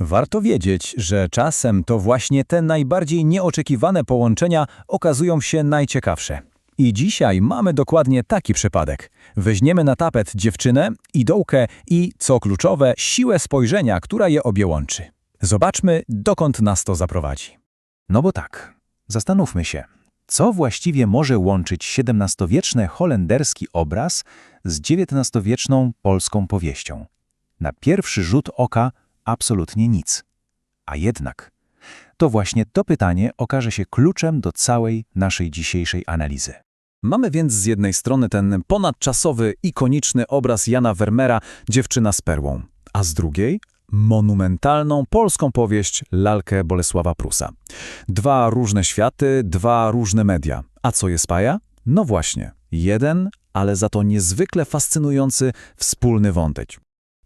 Warto wiedzieć, że czasem to właśnie te najbardziej nieoczekiwane połączenia okazują się najciekawsze. I dzisiaj mamy dokładnie taki przypadek. Weźmiemy na tapet dziewczynę, idołkę i, co kluczowe, siłę spojrzenia, która je obie łączy. Zobaczmy, dokąd nas to zaprowadzi. No bo tak, zastanówmy się, co właściwie może łączyć XVII-wieczny holenderski obraz z XIX-wieczną polską powieścią? Na pierwszy rzut oka absolutnie nic. A jednak, to właśnie to pytanie okaże się kluczem do całej naszej dzisiejszej analizy. Mamy więc z jednej strony ten ponadczasowy, ikoniczny obraz Jana Vermeera Dziewczyna z perłą, a z drugiej monumentalną polską powieść Lalkę Bolesława Prusa. Dwa różne światy, dwa różne media. A co je spaja? No właśnie, jeden, ale za to niezwykle fascynujący wspólny wątek.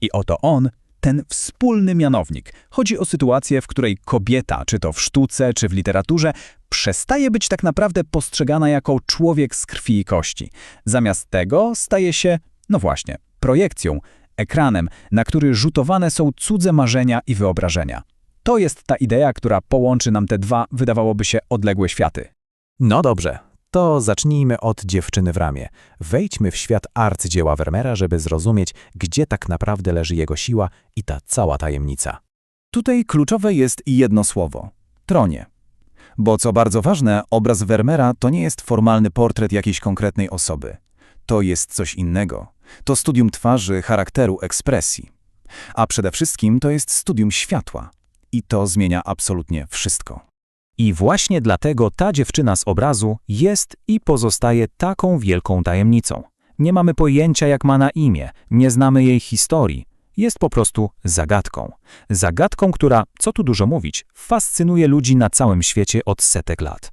I oto on, ten wspólny mianownik. Chodzi o sytuację, w której kobieta, czy to w sztuce, czy w literaturze, przestaje być tak naprawdę postrzegana jako człowiek z krwi i kości. Zamiast tego staje się, no właśnie, projekcją, ekranem, na który rzutowane są cudze marzenia i wyobrażenia. To jest ta idea, która połączy nam te dwa, wydawałoby się, odległe światy. No dobrze, to zacznijmy od dziewczyny w ramię. Wejdźmy w świat arcydzieła Vermeera, żeby zrozumieć, gdzie tak naprawdę leży jego siła i ta cała tajemnica. Tutaj kluczowe jest jedno słowo – tronie. Bo co bardzo ważne, obraz Vermeera to nie jest formalny portret jakiejś konkretnej osoby. To jest coś innego. To studium twarzy, charakteru, ekspresji. A przede wszystkim to jest studium światła. I to zmienia absolutnie wszystko. I właśnie dlatego ta dziewczyna z obrazu jest i pozostaje taką wielką tajemnicą. Nie mamy pojęcia, jak ma na imię, nie znamy jej historii. Jest po prostu zagadką. Zagadką, która, co tu dużo mówić, fascynuje ludzi na całym świecie od setek lat.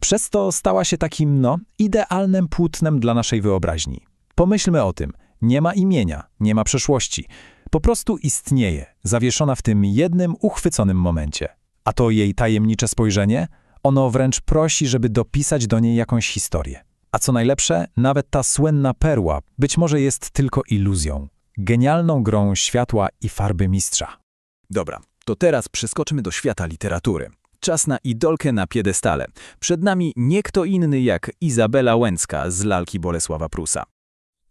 Przez to stała się takim, no, idealnym płótnem dla naszej wyobraźni. Pomyślmy o tym. Nie ma imienia, nie ma przeszłości. Po prostu istnieje, zawieszona w tym jednym uchwyconym momencie. A to jej tajemnicze spojrzenie? Ono wręcz prosi, żeby dopisać do niej jakąś historię. A co najlepsze, nawet ta słynna perła być może jest tylko iluzją. Genialną grą światła i farby mistrza. Dobra, to teraz przeskoczmy do świata literatury. Czas na idolkę na piedestale. Przed nami nie kto inny jak Izabela Łęcka z lalki Bolesława Prusa.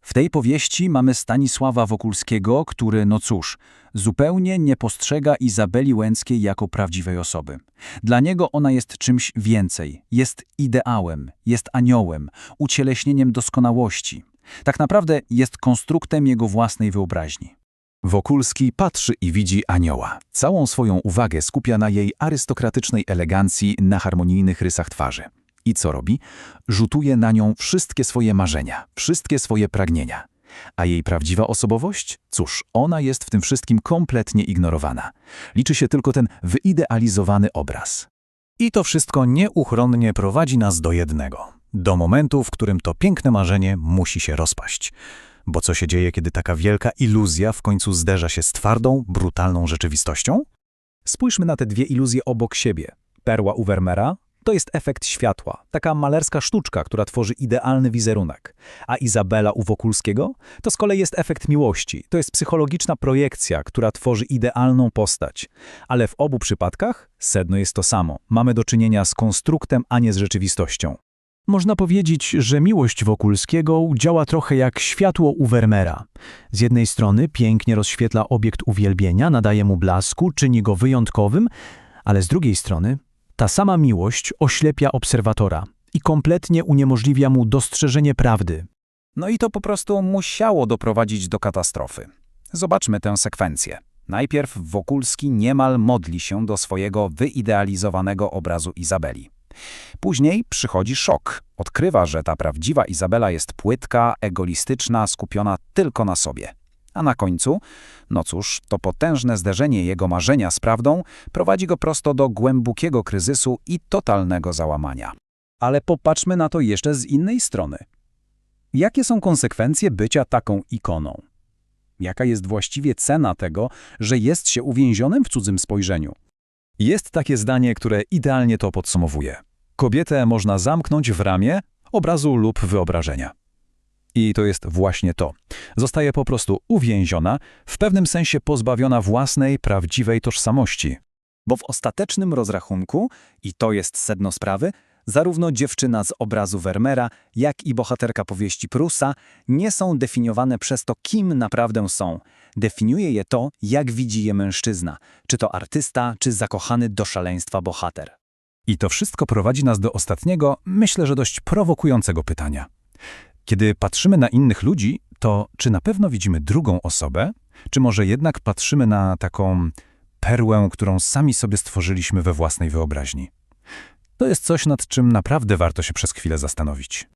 W tej powieści mamy Stanisława Wokulskiego, który, no cóż, zupełnie nie postrzega Izabeli Łęckiej jako prawdziwej osoby. Dla niego ona jest czymś więcej, jest ideałem, jest aniołem, ucieleśnieniem doskonałości. Tak naprawdę jest konstruktem jego własnej wyobraźni. Wokulski patrzy i widzi anioła. Całą swoją uwagę skupia na jej arystokratycznej elegancji, na harmonijnych rysach twarzy. I co robi? Rzutuje na nią wszystkie swoje marzenia, wszystkie swoje pragnienia. A jej prawdziwa osobowość? Cóż, ona jest w tym wszystkim kompletnie ignorowana. Liczy się tylko ten wyidealizowany obraz. I to wszystko nieuchronnie prowadzi nas do jednego. Do momentu, w którym to piękne marzenie musi się rozpaść. Bo co się dzieje, kiedy taka wielka iluzja w końcu zderza się z twardą, brutalną rzeczywistością? Spójrzmy na te dwie iluzje obok siebie. Perła u Vermeera to jest efekt światła, taka malerska sztuczka, która tworzy idealny wizerunek. A Izabela u Wokulskiego to z kolei jest efekt miłości. To jest psychologiczna projekcja, która tworzy idealną postać. Ale w obu przypadkach sedno jest to samo. Mamy do czynienia z konstruktem, a nie z rzeczywistością. Można powiedzieć, że miłość Wokulskiego działa trochę jak światło u Vermeera. Z jednej strony pięknie rozświetla obiekt uwielbienia, nadaje mu blasku, czyni go wyjątkowym, ale z drugiej strony ta sama miłość oślepia obserwatora i kompletnie uniemożliwia mu dostrzeżenie prawdy. No i to po prostu musiało doprowadzić do katastrofy. Zobaczmy tę sekwencję. Najpierw Wokulski niemal modli się do swojego wyidealizowanego obrazu Izabeli. Później przychodzi szok. Odkrywa, że ta prawdziwa Izabela jest płytka, egoistyczna, skupiona tylko na sobie. A na końcu, no cóż, to potężne zderzenie jego marzenia z prawdą prowadzi go prosto do głębokiego kryzysu i totalnego załamania. Ale popatrzmy na to jeszcze z innej strony. Jakie są konsekwencje bycia taką ikoną? Jaka jest właściwie cena tego, że jest się uwięzionym w cudzym spojrzeniu? Jest takie zdanie, które idealnie to podsumowuje. Kobietę można zamknąć w ramię obrazu lub wyobrażenia. I to jest właśnie to. Zostaje po prostu uwięziona, w pewnym sensie pozbawiona własnej, prawdziwej tożsamości. Bo w ostatecznym rozrachunku, i to jest sedno sprawy, zarówno dziewczyna z obrazu Vermeera, jak i bohaterka powieści Prusa nie są definiowane przez to, kim naprawdę są. Definiuje je to, jak widzi je mężczyzna, czy to artysta, czy zakochany do szaleństwa bohater. I to wszystko prowadzi nas do ostatniego, myślę, że dość prowokującego pytania. Kiedy patrzymy na innych ludzi, to czy na pewno widzimy drugą osobę, czy może jednak patrzymy na taką perłę, którą sami sobie stworzyliśmy we własnej wyobraźni? To jest coś, nad czym naprawdę warto się przez chwilę zastanowić.